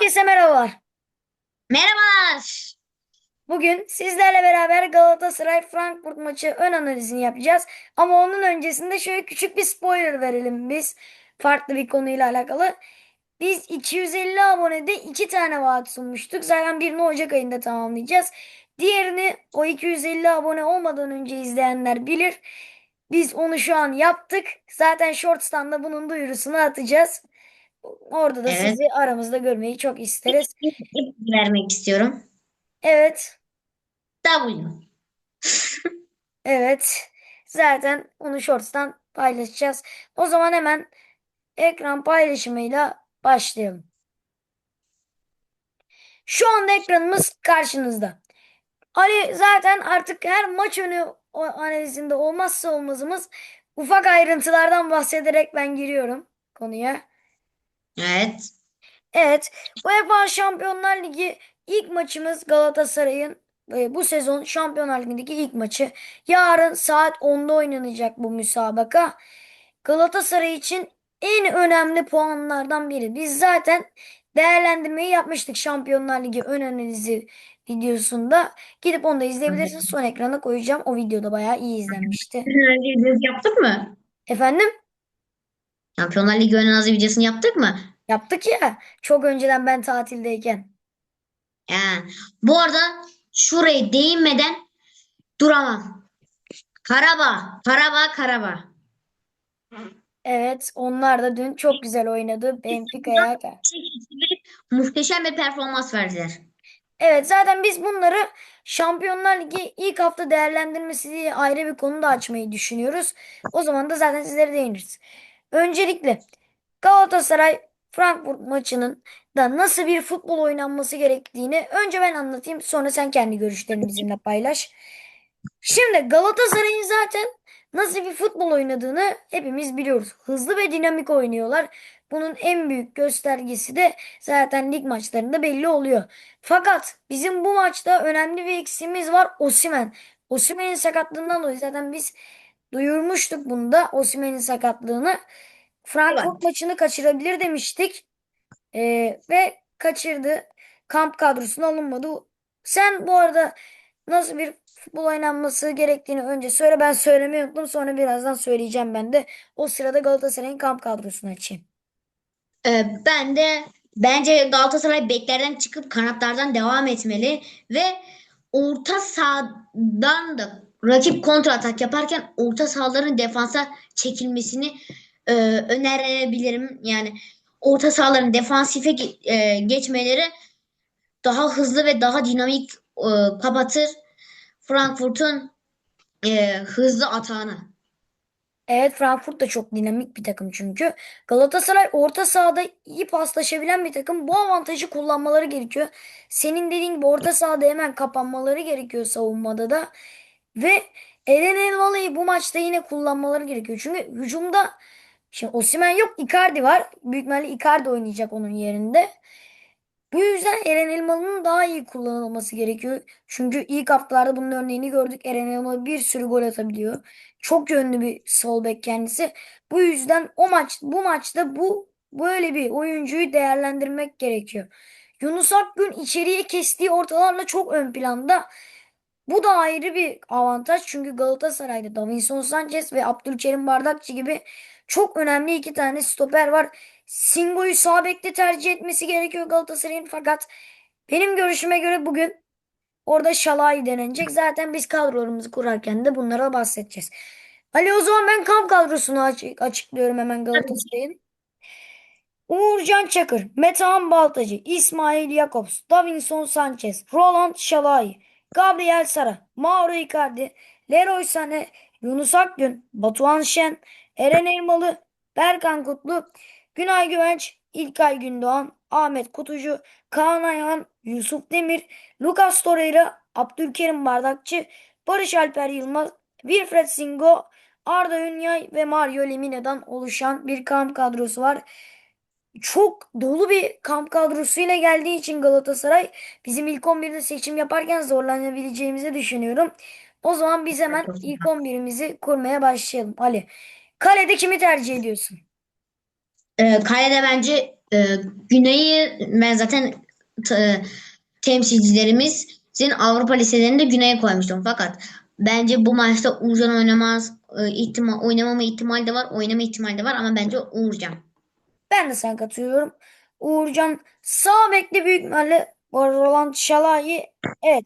Herkese merhabalar. Merhabalar. Bugün sizlerle beraber Galatasaray Frankfurt maçı ön analizini yapacağız. Ama onun öncesinde şöyle küçük bir spoiler verelim biz. Farklı bir konuyla alakalı. Biz 250 abonede iki tane vaat sunmuştuk. Zaten birini Ocak ayında tamamlayacağız. Diğerini o 250 abone olmadan önce izleyenler bilir. Biz onu şu an yaptık. Zaten Shorts'tan da bunun duyurusunu atacağız. Orada da Evet. sizi aramızda görmeyi çok isteriz. İpucu vermek istiyorum. Evet. W. Evet. Zaten onu Shorts'tan paylaşacağız. O zaman hemen ekran paylaşımıyla başlayalım. Şu anda ekranımız karşınızda. Ali zaten artık her maç önü o- analizinde olmazsa olmazımız ufak ayrıntılardan bahsederek ben giriyorum konuya. Evet. Evet, UEFA Şampiyonlar Ligi ilk maçımız Galatasaray'ın e, bu sezon Şampiyonlar Ligi'ndeki ilk maçı. Yarın saat 10'da oynanacak bu müsabaka. Galatasaray için en önemli puanlardan biri. Biz zaten değerlendirmeyi yapmıştık Şampiyonlar Ligi ön analizi videosunda. Gidip onu da izleyebilirsiniz. Son ekrana koyacağım. O videoda bayağı iyi izlenmişti. Videosu yaptık mı? Efendim? Şampiyonlar Ligi ön analizi videosunu yaptık mı? Yaptık ya. Çok önceden ben tatildeyken. Ya. Bu arada şuraya değinmeden duramam. Karabağ. Karabağ. Karabağ. Evet, onlar da dün çok güzel oynadı Benfica'ya. Muhteşem bir performans verdiler. Evet, zaten biz bunları Şampiyonlar Ligi ilk hafta değerlendirmesi diye ayrı bir konu da açmayı düşünüyoruz. O zaman da zaten sizlere değiniriz. Öncelikle Galatasaray Frankfurt maçının da nasıl bir futbol oynanması gerektiğini önce ben anlatayım, sonra sen kendi görüşlerini bizimle paylaş. Şimdi Galatasaray'ın zaten nasıl bir futbol oynadığını hepimiz biliyoruz. Hızlı ve dinamik oynuyorlar. Bunun en büyük göstergesi de zaten lig maçlarında belli oluyor. Fakat bizim bu maçta önemli bir eksiğimiz var. Osimhen. Osimhen'in sakatlığından dolayı zaten biz duyurmuştuk bunu da Osimhen'in sakatlığını. Frankfurt maçını kaçırabilir demiştik. Ee, ve kaçırdı. Kamp kadrosuna alınmadı. Sen bu arada nasıl bir futbol oynanması gerektiğini önce söyle. Ben söylemeyi unuttum. Sonra birazdan söyleyeceğim ben de. O sırada Galatasaray'ın kamp kadrosunu açayım. Ee, ben de bence Galatasaray beklerden çıkıp kanatlardan devam etmeli ve orta sahadan da rakip kontra atak yaparken orta sahaların defansa çekilmesini e, önerebilirim. Yani orta sahaların defansife e, geçmeleri daha hızlı ve daha dinamik e, kapatır Frankfurt'un e, hızlı atağını. Evet Frankfurt da çok dinamik bir takım çünkü. Galatasaray orta sahada iyi paslaşabilen bir takım. Bu avantajı kullanmaları gerekiyor. Senin dediğin gibi orta sahada hemen kapanmaları gerekiyor savunmada da. Ve Eren Elmalı'yı bu maçta yine kullanmaları gerekiyor. Çünkü hücumda şimdi Osimhen yok Icardi var. Büyük ihtimalle Icardi oynayacak onun yerinde. Bu yüzden Eren Elmalı'nın daha iyi kullanılması gerekiyor. Çünkü ilk haftalarda bunun örneğini gördük. Eren Elmalı bir sürü gol atabiliyor. Çok yönlü bir sol bek kendisi. Bu yüzden o maç bu maçta bu böyle bir oyuncuyu değerlendirmek gerekiyor. Yunus Akgün içeriye kestiği ortalarla çok ön planda. Bu da ayrı bir avantaj. Çünkü Galatasaray'da Davinson Sanchez ve Abdülkerim Bardakçı gibi çok önemli iki tane stoper var. Singo'yu sağ bekte tercih etmesi gerekiyor Galatasaray'ın. Fakat benim görüşüme göre bugün orada Şalai denenecek. Zaten biz kadrolarımızı kurarken de bunlara bahsedeceğiz. Ali o zaman ben kamp kadrosunu açık- açıklıyorum hemen Galatasaray'ın. Uğurcan Çakır, Metehan Baltacı, İsmail Jakobs, Davinson Sanchez, Roland Şalai, Gabriel Sara, Mauro Icardi, Leroy Sané, Yunus Akgün, Batuhan Şen, Eren Elmalı, Berkan Kutlu, Günay Güvenç, İlkay Gündoğan, Ahmet Kutucu, Kaan Ayhan, Yusuf Demir, Lucas Torreira, Abdülkerim Bardakçı, Barış Alper Yılmaz, Wilfred Singo, Arda Ünyay ve Mario Lemina'dan oluşan bir kamp kadrosu var çok dolu bir kamp kadrosuyla geldiği için Galatasaray bizim ilk 11'de seçim yaparken zorlanabileceğimizi düşünüyorum. O zaman biz hemen ilk 11'imizi kurmaya başlayalım. Ali, kalede kimi tercih ediyorsun? E, kalede bence e, Güney'i ben zaten t- temsilcilerimizin Avrupa liselerinde Güney'e koymuştum. Fakat bence bu maçta Uğurcan oynamaz. E, ihtimal, oynamama ihtimali de var. Oynama ihtimali de var ama bence Uğurcan. Ben de sana katılıyorum. Uğurcan sağ bekli büyük ihtimalle bu arada Roland Şalai'yi evet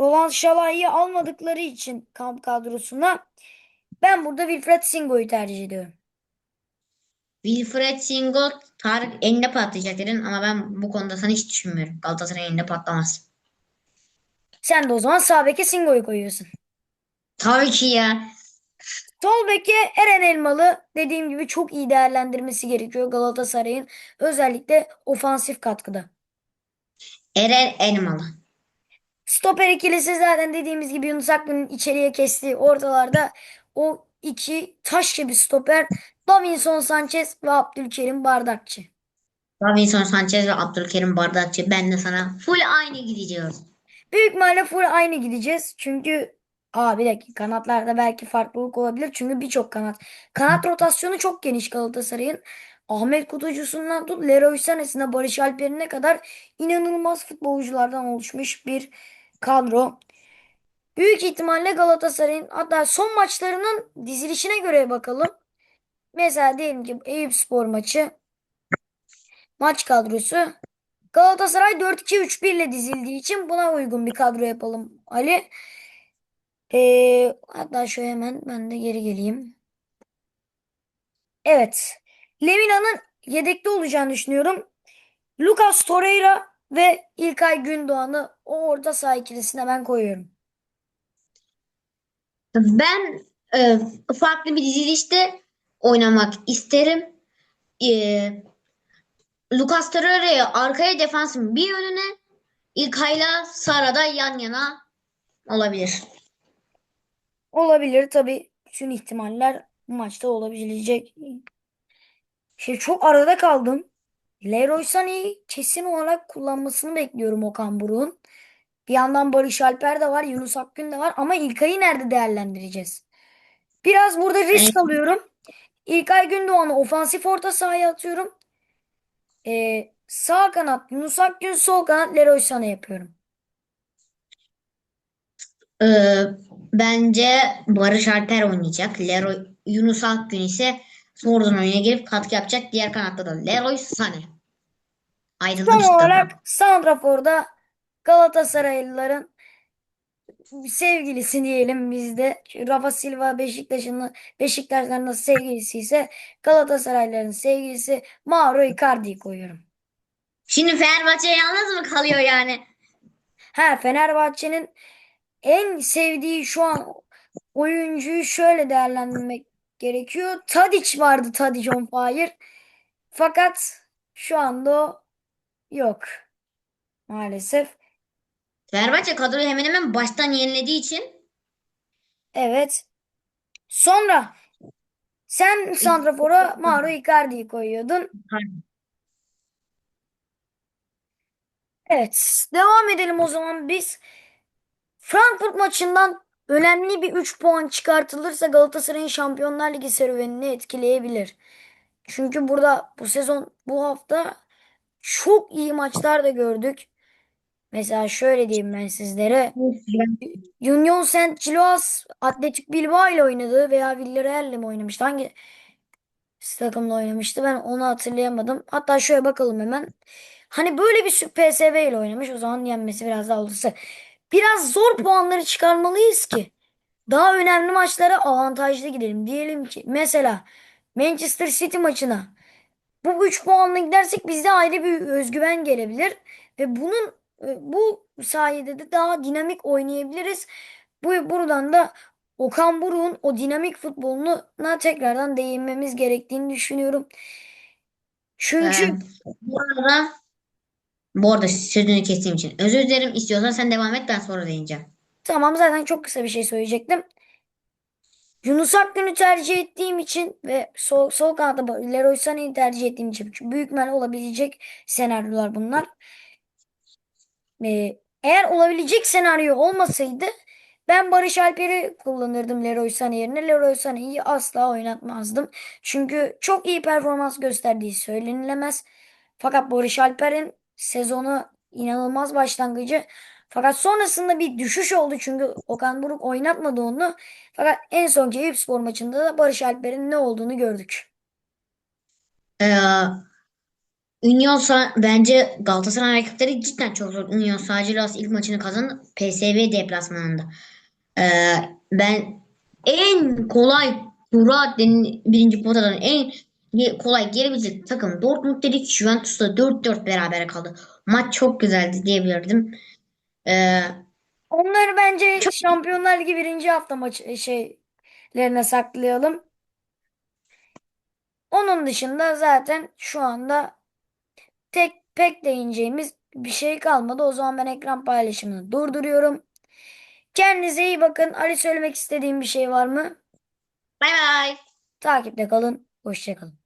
Roland Şalai'yi almadıkları için kamp kadrosuna ben burada Wilfred Singo'yu tercih ediyorum. Wilfred Singo Tarık elinde patlayacak dedin ama ben bu konuda sana hiç düşünmüyorum. Galatasaray elinde patlamaz. Sen de o zaman sağ beke Singo'yu koyuyorsun. Tabii ki ya. Sol beke Eren Elmalı dediğim gibi çok iyi değerlendirmesi gerekiyor Galatasaray'ın özellikle ofansif katkıda. Eren Elmalı. Stoper ikilisi zaten dediğimiz gibi Yunus Akgün'ün içeriye kestiği ortalarda o iki taş gibi stoper Davinson Sanchez ve Abdülkerim Bardakçı. Davinson Sanchez ve Abdülkerim Bardakçı. Ben de sana full aynı gidiyoruz. Büyük ihtimalle full aynı gideceğiz. Çünkü aa bir dakika kanatlarda belki farklılık olabilir. Çünkü birçok kanat. Kanat rotasyonu çok geniş Galatasaray'ın. Ahmet Kutucu'sundan tut Leroy Sané'sine Barış Alper'ine kadar inanılmaz futbolculardan oluşmuş bir kadro. Büyük ihtimalle Galatasaray'ın hatta son maçlarının dizilişine göre bakalım. Mesela diyelim ki Eyüpspor maçı maç kadrosu Galatasaray 4-2-3-1 ile dizildiği için buna uygun bir kadro yapalım Ali. Ee, hatta şöyle hemen ben de geri geleyim. Evet. Lemina'nın yedekte olacağını düşünüyorum. Lucas Torreira ve İlkay Gündoğan'ı o orta saha ikilisine ben koyuyorum. Ben e, farklı bir dizilişte oynamak isterim. E, Lucas Torreira'yı arkaya defansın bir yönüne İlkay'la Sara da yan yana olabilir. Olabilir tabii. Bütün ihtimaller bu maçta olabilecek. Şey çok arada kaldım. Leroy Sané'yi kesin olarak kullanmasını bekliyorum Okan Buruk'un. Bir yandan Barış Alper de var, Yunus Akgün de var ama İlkay'ı nerede değerlendireceğiz? Biraz burada risk alıyorum. İlkay Gündoğan'ı ofansif orta sahaya atıyorum. Ee, sağ kanat Yunus Akgün, sol kanat Leroy Sané yapıyorum. e, bence Barış Alper oynayacak. Leroy Yunus Akgün ise sonradan oyuna girip katkı yapacak. Diğer kanatta da Leroy Sané. Ayrıldı Son cidden. olarak Santrafor'da Galatasaraylıların sevgilisi diyelim bizde. Rafa Silva Beşiktaş'ın Beşiktaş'ın nasıl sevgilisi ise Galatasaraylıların sevgilisi Mauro Icardi'yi koyuyorum. Şimdi Fenerbahçe yalnız mı kalıyor yani? Ha Fenerbahçe'nin en sevdiği şu an oyuncuyu şöyle değerlendirmek gerekiyor. Tadic vardı Tadic on fire. Fakat şu anda o yok. Maalesef. Fenerbahçe kadroyu hemen hemen baştan yenilediği için Evet. Sonra sen Santrafor'a Mauro Icardi'yi koyuyordun. Evet. Devam edelim o zaman biz. Frankfurt maçından önemli bir 3 puan çıkartılırsa Galatasaray'ın Şampiyonlar Ligi serüvenini etkileyebilir. Çünkü burada bu sezon bu hafta çok iyi maçlar da gördük. Mesela şöyle diyeyim ben sizlere. Union Saint-Gilloise Atletik Bilbao ile oynadı veya Villarreal ile mi oynamıştı? Hangi takımla oynamıştı? Ben onu hatırlayamadım. Hatta şöyle bakalım hemen. Hani böyle bir PSV ile oynamış. O zaman yenmesi biraz daha olursa. Biraz zor puanları çıkarmalıyız ki daha önemli maçlara avantajlı gidelim. Diyelim ki mesela Manchester City maçına bu 3 puanla gidersek bizde ayrı bir özgüven gelebilir ve bunun bu sayede de daha dinamik oynayabiliriz. Bu buradan da Okan Buruk'un o dinamik futboluna tekrardan değinmemiz gerektiğini düşünüyorum. Çünkü Ee, bu arada bu arada sözünü kestiğim için özür dilerim. İstiyorsan sen devam et ben sonra değineceğim. Tamam zaten çok kısa bir şey söyleyecektim. Yunus Akgün'ü tercih ettiğim için ve sol, sol kanatta Leroy Sané'yi tercih ettiğim için büyük ihtimal olabilecek senaryolar bunlar. Ee, eğer olabilecek senaryo olmasaydı ben Barış Alper'i kullanırdım Leroy Sané yerine. Leroy Sané'yi asla oynatmazdım. Çünkü çok iyi performans gösterdiği söylenilemez. Fakat Barış Alper'in sezonu inanılmaz başlangıcı. Fakat sonrasında bir düşüş oldu çünkü Okan Buruk oynatmadı onu. Fakat en sonki Eyüpspor maçında da Barış Alper'in ne olduğunu gördük. Ee, Union bence Galatasaray rakipleri cidden çok zor. Union Sagiras ilk maçını kazandı PSV deplasmanında. Ee, ben en kolay denen birinci potadan en kolay gelebilecek takım Dortmund dedik. Juventus'la 4-4 berabere kaldı. Maç çok güzeldi diyebilirdim. Ee, Onları bence Şampiyonlar Ligi birinci hafta maçı şeylerine saklayalım. Onun dışında zaten şu anda tek pek değineceğimiz bir şey kalmadı. O zaman ben ekran paylaşımını durduruyorum. Kendinize iyi bakın. Ali söylemek istediğim bir şey var mı? bay bay. Takipte kalın. Hoşça kalın.